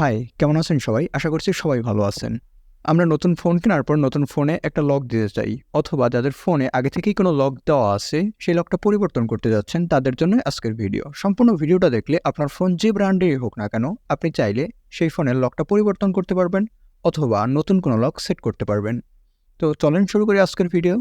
High কেমন আছেন সবাই? আশা করছি সবাই ভালো আছেন। আমরা নতুন ফোন কেনার পর নতুন ফোনে একটা লক দিতে চাই, অথবা যাদের ফোনে আগে থেকেই কোনো লক দেওয়া আছে, সেই লকটা পরিবর্তন করতে যাচ্ছেন তাদের জন্য আজকের ভিডিও। সম্পূর্ণ ভিডিওটা দেখলে আপনার ফোন যে ব্র্যান্ডেরই হোক না কেন, আপনি চাইলে সেই ফোনের লকটা পরিবর্তন করতে পারবেন, অথবা নতুন কোনো লক সেট করতে পারবেন। তো চলেন শুরু করি আজকের ভিডিও।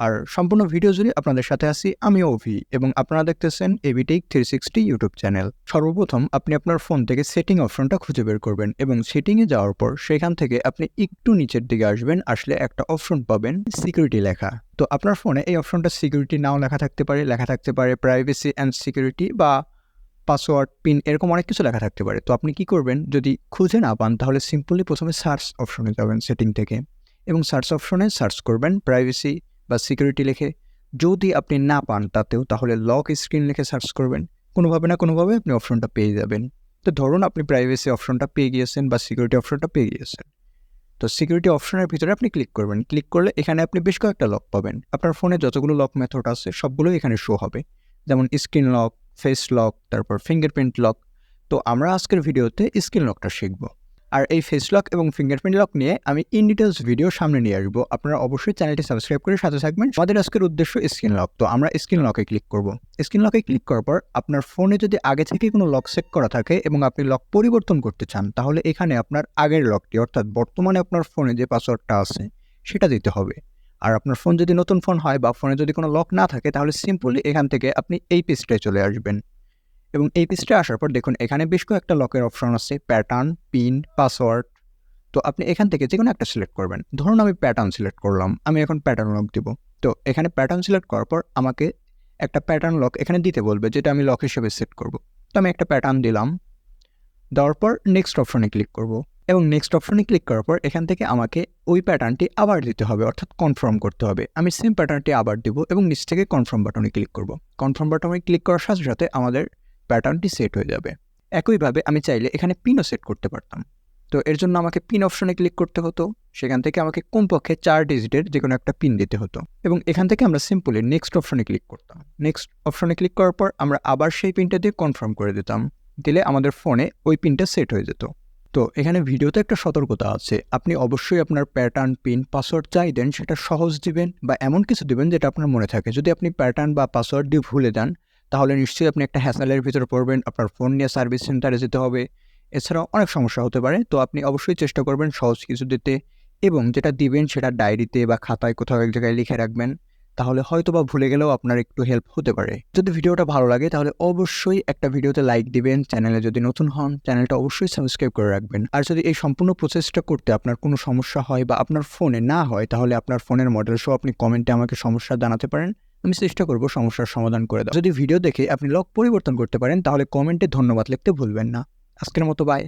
আর সম্পূর্ণ ভিডিও জুড়ে আপনাদের সাথে আছি আমি অভি এবং আপনারা দেখতেছেন AB Tech three sixty YouTube channel সর্বপ্রথম আপনি আপনার ফোন থেকে সেটিং অপশনটা খুঁজে বের করবেন এবং সেটিংয়ে যাওয়ার পর সেখান থেকে আপনি একটু নিচের দিকে আসবেন, আসলে একটা অপশন পাবেন সিকিউরিটি লেখা। তো আপনার ফোনে এই অপশনটা সিকিউরিটি নাও লেখা থাকতে পারে, লেখা থাকতে পারে প্রাইভেসি অ্যান্ড সিকিউরিটি বা পাসওয়ার্ড পিন এরকম অনেক কিছু লেখা থাকতে পারে। তো আপনি কি করবেন, যদি খুঁজে না পান তাহলে সিম্পলি প্রথমে সার্চ অপশনে যাবেন সেটিং থেকে এবং সার্চ অপশনে সার্চ করবেন প্রাইভেসি বা সিকিউরিটি লিখে যদি আপনি না পান তাতেও, তাহলে লক স্ক্রিন লিখে সার্চ করবেন। কোনোভাবে না কোনোভাবে আপনি অপশনটা পেয়ে যাবেন। তো ধরুন আপনি প্রাইভেসি অপশনটা পেয়ে গিয়েছেন বা সিকিউরিটি অপশনটা পেয়ে গিয়েছেন। তো সিকিউরিটি অপশনের ভিতরে আপনি ক্লিক করবেন। ক্লিক করলে এখানে আপনি বেশ কয়েকটা লক পাবেন। আপনার ফোনে যতগুলো লক মেথড আছে সবগুলোই এখানে শো হবে। যেমন স্ক্রিন লক ফেস লক তারপর ফিঙ্গারপ্রিন্ট লক তো আমরা আজকের ভিডিওতে স্ক্রিন লকটা শিখব। আর এই ফেস লক এবং ফিঙ্গারপ্রিন্ট লক নিয়ে আমি ইন ডিটেলস ভিডিও সামনে নিয়ে আসব। আপনারা অবশ্যই চ্যানেলটি সাবস্ক্রাইব করে সাথে থাকবেন। আমাদের আজকের উদ্দেশ্য স্ক্রিন লক তো আমরা স্ক্রিন লকে ক্লিক করব। স্ক্রিন লকে ক্লিক করার পর আপনার ফোনে যদি আগে থেকে কোনো লক সেট করা থাকে এবং আপনি লক পরিবর্তন করতে চান, তাহলে এখানে আপনার আগের লকটি অর্থাৎ বর্তমানে আপনার ফোনে যে পাসওয়ার্ডটা আছে, সেটা দিতে হবে। আর আপনার ফোন যদি নতুন ফোন হয় বা ফোনে যদি কোনো লক না থাকে, তাহলে সিম্পলি এখান থেকে আপনি এই পেজটায় চলে আসবেন। এবং এই পেজটা আসার পর দেখুন, এখানে বেশ কয়েকটা লকের অপশন আছে প্যাটার্ন পিন পাসওয়ার্ড তো আপনি এখান থেকে যে কোনো একটা সিলেক্ট করবেন। ধরুন আমি প্যাটার্ন সিলেক্ট করলাম, আমি এখন প্যাটার্ন লক দিব। তো এখানে প্যাটার্ন সিলেক্ট করার পর আমাকে একটা প্যাটার্ন লক এখানে দিতে বলবে, যেটা আমি লক হিসেবে সেট করব। তো আমি একটা প্যাটার্ন দিলাম, দেওয়ার পর নেক্সট অপশনে ক্লিক করব। এবং নেক্সট অপশনে ক্লিক করার পর এখান থেকে আমাকে ওই প্যাটার্নটি আবার দিতে হবে, অর্থাৎ কনফার্ম করতে হবে। আমি সেম প্যাটার্নটি আবার দিব এবং নিচ থেকে কনফার্ম বাটনে ক্লিক করব। কনফার্ম বাটনে ক্লিক করার সাথে সাথে আমাদের প্যাটার্নটি সেট হয়ে যাবে। একইভাবে আমি চাইলে এখানে পিনও সেট করতে পারতাম। তো এর জন্য আমাকে পিন অপশনে ক্লিক করতে হতো। সেখান থেকে আমাকে কমপক্ষে চার ডিজিটের যে কোনো একটা পিন দিতে হতো। এবং এখান থেকে আমরা সিম্পলি নেক্সট অপশনে ক্লিক করতাম। নেক্সট অপশনে ক্লিক করার পর আমরা আবার সেই পিনটা দিয়ে কনফার্ম করে দিতাম। দিলে আমাদের ফোনে ওই পিনটা সেট হয়ে যেত। তো এখানে ভিডিওতে একটা সতর্কতা আছে। আপনি অবশ্যই আপনার প্যাটার্ন, পিন, পাসওয়ার্ড চাই দেন সেটা সহজ দিবেন বা এমন কিছু দিবেন যেটা আপনার মনে থাকে। যদি আপনি প্যাটার্ন বা পাসওয়ার্ড দিয়ে ভুলে যান তাহলে নিশ্চয়ই আপনি একটা হ্যাসেলের ভিতরে পড়বেন, আপনার ফোন নিয়ে সার্ভিস সেন্টারে যেতে হবে। এছাড়াও অনেক সমস্যা হতে পারে, তো আপনি অবশ্যই চেষ্টা করবেন সহজ কিছু দিতে এবং যেটা দিবেন সেটা ডায়েরিতে বা খাতায় কোথাও এক জায়গায় লিখে রাখবেন। তাহলে হয়তো বা ভুলে গেলেও আপনার একটু হেল্প হতে পারে। যদি ভিডিওটা ভালো লাগে তাহলে অবশ্যই একটা ভিডিওতে লাইক দিবেন চ্যানেলে যদি নতুন হন চ্যানেলটা অবশ্যই সাবস্ক্রাইব করে রাখবেন। আর যদি এই সম্পূর্ণ প্রসেসটা করতে আপনার কোনো সমস্যা হয় বা আপনার ফোনে না হয়, তাহলে আপনার ফোনের মডেল সহ আপনি কমেন্টে আমাকে সমস্যা জানাতে পারেন। আমি চেষ্টা করব সমস্যার সমাধান করে দেওয়া যদি ভিডিও দেখে আপনি লক পরিবর্তন করতে পারেন, তাহলে কমেন্টে ধন্যবাদ লিখতে ভুলবেন না। আজকের মতো বাই